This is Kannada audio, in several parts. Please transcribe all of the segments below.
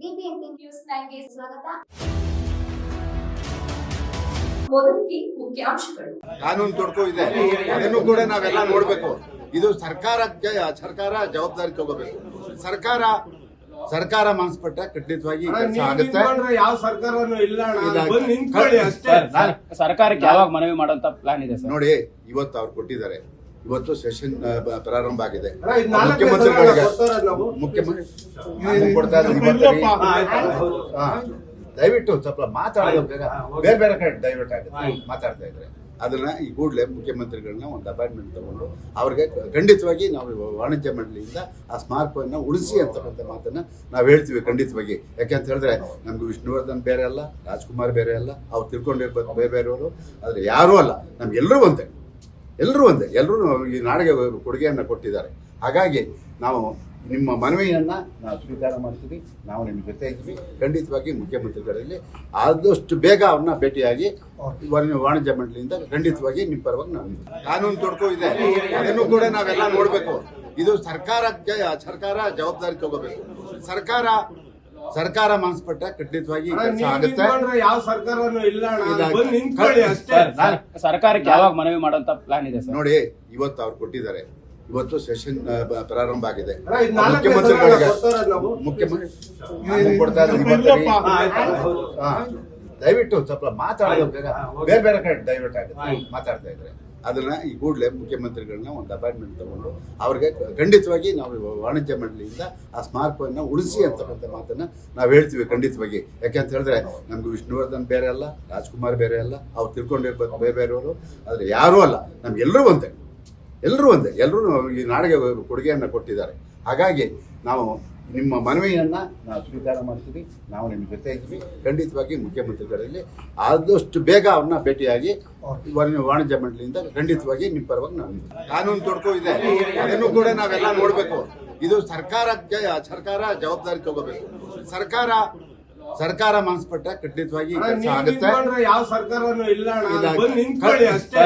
ಬಿಬಿಎಂಪಿ ನ್ಯೂಸ್ ನೈನ್ಗೆ ಸ್ವಾಗತ. ಮೊದಲಿಗೆ ಮುಖ್ಯಾಂಶಗಳು. ಕಾನೂನು ತೊಡಕು ಇದೆ. ಅದನ್ನು ಕೂಡ ನಾವೆಲ್ಲ ನೋಡ್ಬೇಕು. ಇದು ಸರ್ಕಾರ ಸರ್ಕಾರ ಜವಾಬ್ದಾರಿ ತಗೋಬೇಕು. ಸರ್ಕಾರ ಸರ್ಕಾರ ಮನಸ್ಪಟ್ಟ ಖಂಡಿತವಾಗಿ ಯಾವ ಸರ್ಕಾರನೂ ಇಲ್ಲ ಅಷ್ಟೇ. ಸರ್, ಸರ್ಕಾರಕ್ಕೆ ಯಾವಾಗ ಮನವಿ ಮಾಡೋಂತ ಪ್ಲಾನ್ ಇದೆ ಸರ್? ನೋಡಿ ಇವತ್ತು ಅವ್ರು ಕೊಟ್ಟಿದ್ದಾರೆ. ಇವತ್ತು ಸೆಷನ್ ಪ್ರಾರಂಭ ಆಗಿದೆ. ಮುಖ್ಯಮಂತ್ರಿಗಳಿಗೆ. ಮುಖ್ಯಮಂತ್ರಿ ಕೊಡ್ತಾ ದಯವಿಟ್ಟು ಸ್ವಲ್ಪ ಮಾತಾಡೋದು ಬೇಗ. ಬೇರೆ ಬೇರೆ ಕಡೆ ಡೈವರ್ಟ್ ಆಗುತ್ತೆ. ಮಾತಾಡ್ತಾ ಇದ್ರೆ. ಅದನ್ನ ಈ ಕೂಡಲೇ ಮುಖ್ಯಮಂತ್ರಿಗಳನ್ನ ಒಂದು ಅಪಾಯಿಂಟ್ಮೆಂಟ್ ತಗೊಂಡು ಅವ್ರಿಗೆ ಖಂಡಿತವಾಗಿ ನಾವು ವಾಣಿಜ್ಯ ಮಂಡಳಿಯಿಂದ ಆ ಸ್ಮಾರಕವನ್ನು ಉಳಿಸಿ ಅಂತಕ್ಕಂಥ ಮಾತನ್ನ ನಾವು ಹೇಳ್ತೀವಿ ಖಂಡಿತವಾಗಿ. ಯಾಕೆ ಅಂತ ಹೇಳಿದ್ರೆ ನಮ್ಗೆ ವಿಷ್ಣುವರ್ಧನ್ ಬೇರೆ ಅಲ್ಲ ರಾಜ್ಕುಮಾರ್ ಬೇರೆ ಅಲ್ಲ ಅವ್ರು ತಿಳ್ಕೊಂಡಿರ್ಬೇಕು ಬೇರೆ ಬೇರೆಯವರು. ಆದರೆ ಯಾರೂ ಅಲ್ಲ ನಮ್ಗೆಲ್ಲರೂ ಒಂದೇ. ಎಲ್ಲರೂ ಒಂದೇ ಎಲ್ಲರೂ ಈ ನಾಡಿಗೆ ಕೊಡುಗೆಯನ್ನು ಕೊಟ್ಟಿದ್ದಾರೆ. ಹಾಗಾಗಿ ನಾವು ನಿಮ್ಮ ಮನವಿಯನ್ನ ನಾವು ಸ್ವೀಕಾರ ಮಾಡ್ತೀವಿ, ನಾವು ನಿಮ್ಮ ಜೊತೆ ಇದ್ವಿ ಖಂಡಿತವಾಗಿ ಮುಖ್ಯಮಂತ್ರಿಗಳಲ್ಲಿ ಆದಷ್ಟು ಬೇಗ ಅವ್ರನ್ನ ಭೇಟಿಯಾಗಿ ವಾಣಿ- ವಾಣಿಜ್ಯ ಮಂಡಳಿಯಿಂದ ಖಂಡಿತವಾಗಿ ನಿಮ್ಮ ಪರವಾಗಿ ನಾವು ಕಾನೂನು ತೊಡಕು ಇದೆ. ಅದನ್ನು ಕೂಡ ನಾವೆಲ್ಲ ನೋಡಬೇಕು. ಇದು ಸರ್ಕಾರಕ್ಕೆ, ಸರ್ಕಾರ ಜವಾಬ್ದಾರಿ ತಗೋಬೇಕು ಸರ್ಕಾರ ಸರ್ಕಾರ ಮನಸ್ಪಟ್ಟ ಖಂಡಿತವಾಗಿ ಕೆಲಸ ಆಗುತ್ತೆ ಯಾವ ಸರ್ಕಾರನೂ ಇಲ್ಲ ಅಣ್ಣ. ಇಲ್ಲ. ಬಂದ್ ನಿಂತ್ಕೊಳ್ಳಿ ಅಷ್ಟೇ ಸರ್, ನಾನ್ ಸರ್ಕಾರಕ್ಕೆ ಯಾವಾಗ ಮನವಿ ಮಾಡುವಂತ ಪ್ಲಾನ್ ಇದೆ ಸರ್ ನೋಡಿ ಇವತ್ತು ಅವ್ರು ಕೊಟ್ಟಿದ್ದಾರೆ ಇವತ್ತು ಸೆಷನ್ ಪ್ರಾರಂಭ ಆಗಿದೆ ಅಣ್ಣ, ಇದ್ ನಾಲ್ಕನೇ ಸಲ ಕೊಡ್ತಾರಲ್ಲ ನಾವು. ಮುಖ್ಯಮಂತ್ರಿ ನಾನು ಕೊಡ್ತಾ ಇದ್ದೀನಿ ಇವತ್ತಲ್ಲಿ. ಹಾ, ಆಯ್ತು. ಹಾ. ದಯವಿಟ್ಟು ಸ್ವಲ್ಪ ಮಾತಾಡೋದು ಬೇಗ ಬೇರೆ ಬೇರೆ ಕಡೆ ದಯವಿಟ್ಟು ಆಗುತ್ತೆ ಮಾತಾಡ್ತಾ ಇದ್ರೆ ಅದನ್ನ ಈ ಕೂಡಲೇ ಮುಖ್ಯಮಂತ್ರಿಗಳನ್ನ ಒಂದು ಅಪಾಯಿಂಟ್ಮೆಂಟ್ ತಗೊಂಡು ಅವ್ರಿಗೆ ಖಂಡಿತವಾಗಿ ನಾವು ವಾಣಿಜ್ಯ ಮಂಡಳಿಯಿಂದ ಆ ಸ್ಮಾರಕವನ್ನು ಉಳಿಸಿ ಅಂತಕ್ಕಂಥ ಮಾತನ್ನು ನಾವು ಹೇಳ್ತೀವಿ ಖಂಡಿತವಾಗಿ. ಯಾಕೆ ಅಂತ ಹೇಳಿದ್ರೆ ನಮ್ಗೆ ವಿಷ್ಣುವರ್ಧನ್ ಬೇರೆ ಅಲ್ಲ, ರಾಜ್ಕುಮಾರ್ ಬೇರೆ ಅಲ್ಲ, ಅವ್ರು ತಿಳ್ಕೊಂಡಿರ್ಬೇಕು ಬೇರೆ ಬೇರೆಯವರು ಆದರೆ ಯಾರೂ ಅಲ್ಲ ನಮ್ಗೆಲ್ಲರೂ ಒಂದೇ. ಎಲ್ಲರೂ ಒಂದೇ. ಎಲ್ಲರೂ ಈ ನಾಡಿಗೆ ಕೊಡುಗೆಯನ್ನು ಕೊಟ್ಟಿದ್ದಾರೆ. ಹಾಗಾಗಿ ನಾವು ನಿಮ್ಮ ಮನವಿಯನ್ನ ನಾವು ಸ್ವೀಕಾರ ಮಾಡ್ತೀವಿ ನಾವು ನಿಮ್ಮ ಜೊತೆ ಇದ್ವಿ ಖಂಡಿತವಾಗಿ ಮುಖ್ಯಮಂತ್ರಿಗಳಲ್ಲಿ ಆದಷ್ಟು ಬೇಗ ಅವ್ರನ್ನ ಭೇಟಿಯಾಗಿ ವಾಣಿ- ವಾಣಿಜ್ಯ ಮಂಡಳಿಯಿಂದ ಖಂಡಿತವಾಗಿ ನಿಮ್ಮ ಪರವಾಗಿ ನಾವು ಕಾನೂನು ತೊಡಕು ಇದೆ. ಅದನ್ನು ಕೂಡ ನಾವೆಲ್ಲ ನೋಡಬೇಕು. ಇದು ಸರ್ಕಾರ ಸರ್ಕಾರ ಜವಾಬ್ದಾರಿ ತಗೋಬೇಕು. ಸರ್ಕಾರ ಸರ್ಕಾರ ಮನಸ್ಪಟ್ಟ ಖಂಡಿತವಾಗಿ ಯಾವ ಸರ್ಕಾರನೂ ಇಲ್ಲ ಅಣ್ಣ. ಇಲ್ಲ. ಬಂದ್ ನಿಂತ್ಕೊಳ್ಳಿ ಅಷ್ಟೇ.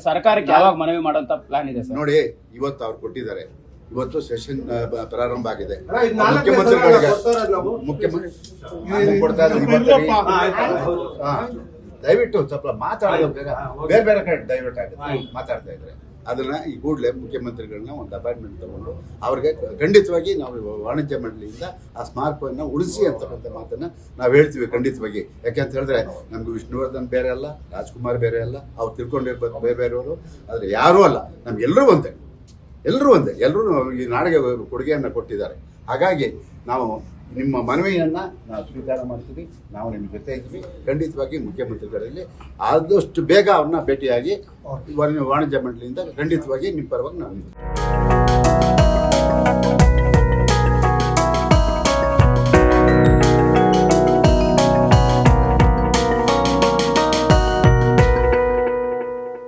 ಸರ್ಕಾರಕ್ಕೆ ಯಾವಾಗ ಮನವಿ ಮಾಡೋಂತ ಪ್ಲಾನ್ ಇದೆ ಸರ್? ನೋಡಿ ಇವತ್ತು ಅವ್ರು ಕೊಟ್ಟಿದ್ದಾರೆ. ಇವತ್ತು ಸೆಷನ್ ಪ್ರಾರಂಭ ಆಗಿದೆ. ಮುಖ್ಯಮಂತ್ರಿಗಳಿಗೆ. ಮುಖ್ಯಮಂತ್ರಿ ಕೊಡ್ತಾ. ದಯವಿಟ್ಟು ಸ್ವಲ್ಪ ಮಾತಾಡೋದು ಬೇರೆ ಬೇರೆ ಕಡೆ ದಯವಿಟ್ಟು ಆಗುತ್ತೆ ಮಾತಾಡ್ತಾ ಇದ್ರೆ. ಅದನ್ನ ಈ ಕೂಡಲೇ ಮುಖ್ಯಮಂತ್ರಿಗಳನ್ನ ಒಂದು ಅಪಾಯಿಂಟ್ಮೆಂಟ್ ತಗೊಂಡು ಅವ್ರಿಗೆ ಖಂಡಿತವಾಗಿ ನಾವು ವಾಣಿಜ್ಯ ಮಂಡಳಿಯಿಂದ ಆ ಸ್ಮಾರಕವನ್ನು ಉಳಿಸಿ ಅಂತಕ್ಕಂಥ ಮಾತನ್ನ ನಾವು ಹೇಳ್ತೀವಿ ಖಂಡಿತವಾಗಿ. ಯಾಕೆ ಅಂತ ಹೇಳಿದ್ರೆ ನಮ್ಗೆ ವಿಷ್ಣುವರ್ಧನ್ ಬೇರೆ ಅಲ್ಲ ರಾಜ್ಕುಮಾರ್ ಬೇರೆ ಅಲ್ಲ ಅವ್ರು ತಿಳ್ಕೊಂಡಿರ್ಬೇಕು ಬೇರೆ ಬೇರೆಯವರು. ಆದರೆ ಯಾರೂ ಅಲ್ಲ ನಮ್ಗೆಲ್ಲರೂ ಒಂದೇ. ಎಲ್ಲರೂ ಒಂದೇ ಎಲ್ಲರೂ ಈ ನಾಡಿಗೆ ಕೊಡುಗೆಯನ್ನು ಕೊಟ್ಟಿದ್ದಾರೆ. ಹಾಗಾಗಿ ನಾವು ನಿಮ್ಮ ಮನವಿಯನ್ನು ನಾವು ಸ್ವೀಕಾರ ಮಾಡ್ತೀವಿ ನಾವು ನಿಮ್ಮ ಜೊತೆ ಇದ್ದೀವಿ. ಖಂಡಿತವಾಗಿ ಮುಖ್ಯಮಂತ್ರಿಗಳಲ್ಲಿ ಆದಷ್ಟು ಬೇಗ ಅವ್ರನ್ನ ಭೇಟಿಯಾಗಿ ವಾಣಿ- ವಾಣಿಜ್ಯ ಮಂಡಳಿಯಿಂದ ಖಂಡಿತವಾಗಿ ನಿಮ್ಮ ಪರವಾಗಿ ನಾವು.